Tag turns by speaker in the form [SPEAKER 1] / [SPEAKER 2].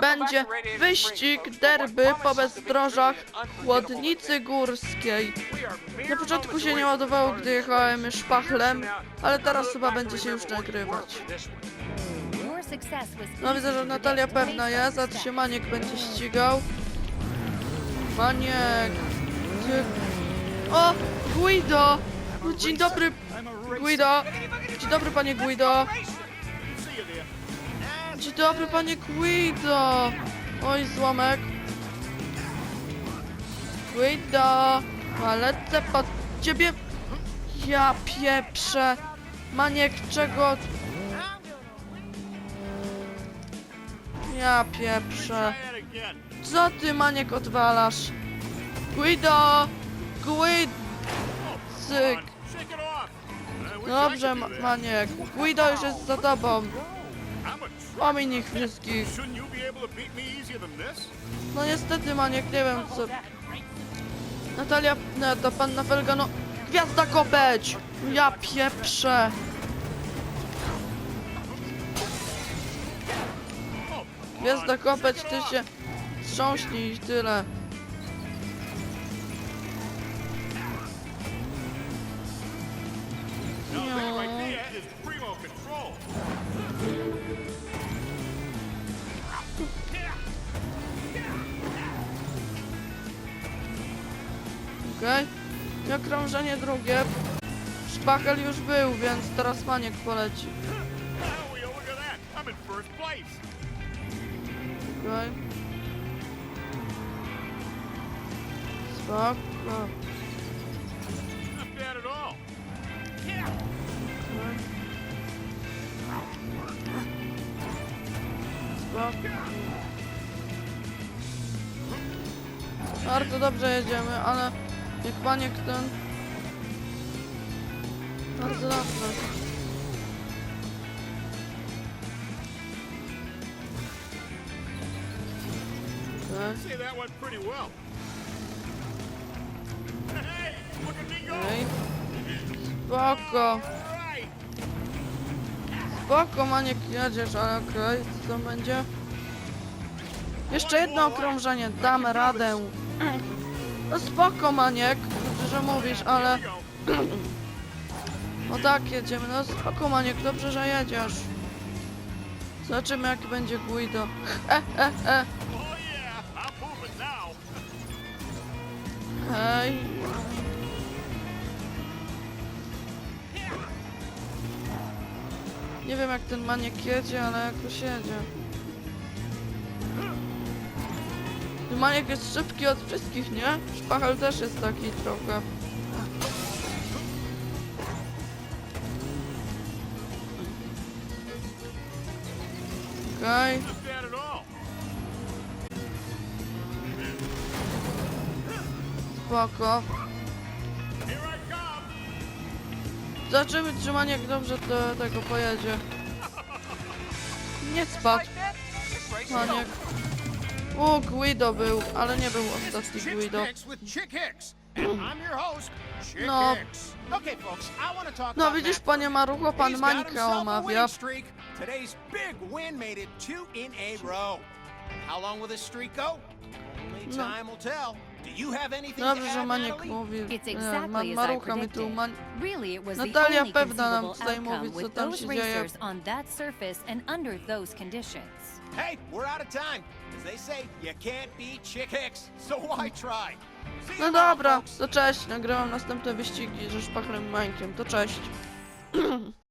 [SPEAKER 1] będzie wyścig derby po bezdrożach Chłodnicy Górskiej. Na początku się nie ładowało, gdy jechałem szpachlem, ale teraz chyba będzie się już nagrywać. No widzę, że Natalia pewna jest, a się Maniek będzie ścigał. Maniek! Ty... O! Guido! No, Dzień dobry, Guido! Dzień dobry, panie Guido! Dzień dobry, panie Guido! Oj, złomek. Guido! A lecę pod ciebie. Ja pieprzę. Maniek, czego... Ja pieprzę. Co ty, Maniek, odwalasz? Guido! Guido! Cyk. Dobrze, Ma- Maniek. Guido już jest za tobą. Omiń ich wszystkich. No niestety, Maniek, nie wiem co... Natalia, no to panna Felga, no... Gwiazda kopeć! Ja pieprzę! Gwiazda kopeć, ty się... Strząśnij i tyle. No.
[SPEAKER 2] Control.
[SPEAKER 1] Okej. I okrążenie drugie. Szpachel już był, więc teraz Maniek poleci. Okej. Spoko. Bardzo dobrze jedziemy, ale jak Maniek ten... Bardzo dobrze.
[SPEAKER 2] I'd say that went pretty well. Hey, look at me go.
[SPEAKER 1] Okej. Spoko. Spoko, Maniek, jedziesz, ale okej, co tam będzie? Jeszcze jedno okrążenie, damy radę. No spoko, Maniek, dobrze, że mówisz, ale... No tak, jedziemy, no spoko, Maniek, dobrze, że jedziesz. Zobaczymy, jak będzie Guido. E, e, e, hej. Nie wiem, jak ten Maniek jedzie, ale jakoś jedzie. Maniek jest szybki od wszystkich, nie? Szpachel też jest taki trochę. Okej.
[SPEAKER 2] All.
[SPEAKER 1] Spoko. Zobaczymy, czy Maniek dobrze do tego pojedzie. Nie spadł. Maniek. O, Guido był, ale nie był ostatni Guido. No. No widzisz, panie Marucho, pan
[SPEAKER 3] He's got
[SPEAKER 1] Mańka
[SPEAKER 3] himself a
[SPEAKER 1] omawia. No.
[SPEAKER 3] Time will tell. Do you have anything to
[SPEAKER 1] Dobrze, że
[SPEAKER 3] add,
[SPEAKER 1] Maniek mówi.
[SPEAKER 4] It's
[SPEAKER 1] Nie,
[SPEAKER 4] exactly
[SPEAKER 1] ma,
[SPEAKER 4] as I
[SPEAKER 1] Marucha mi tu
[SPEAKER 4] predicted.
[SPEAKER 1] man...
[SPEAKER 4] Really, it was the
[SPEAKER 1] Natalia
[SPEAKER 4] only
[SPEAKER 1] pewna nam tutaj
[SPEAKER 4] outcome
[SPEAKER 1] mówi, co
[SPEAKER 4] with
[SPEAKER 1] tam
[SPEAKER 4] those
[SPEAKER 1] się dzieje.
[SPEAKER 4] racers on that surface and under those conditions.
[SPEAKER 3] Hey, we're out of time. As they say, you can't beat Chick Hicks, so why try?
[SPEAKER 1] No dobra, to cześć. Nagrałam nasztępne wyścigi ze Szpachlem Mańkiem. To cześć.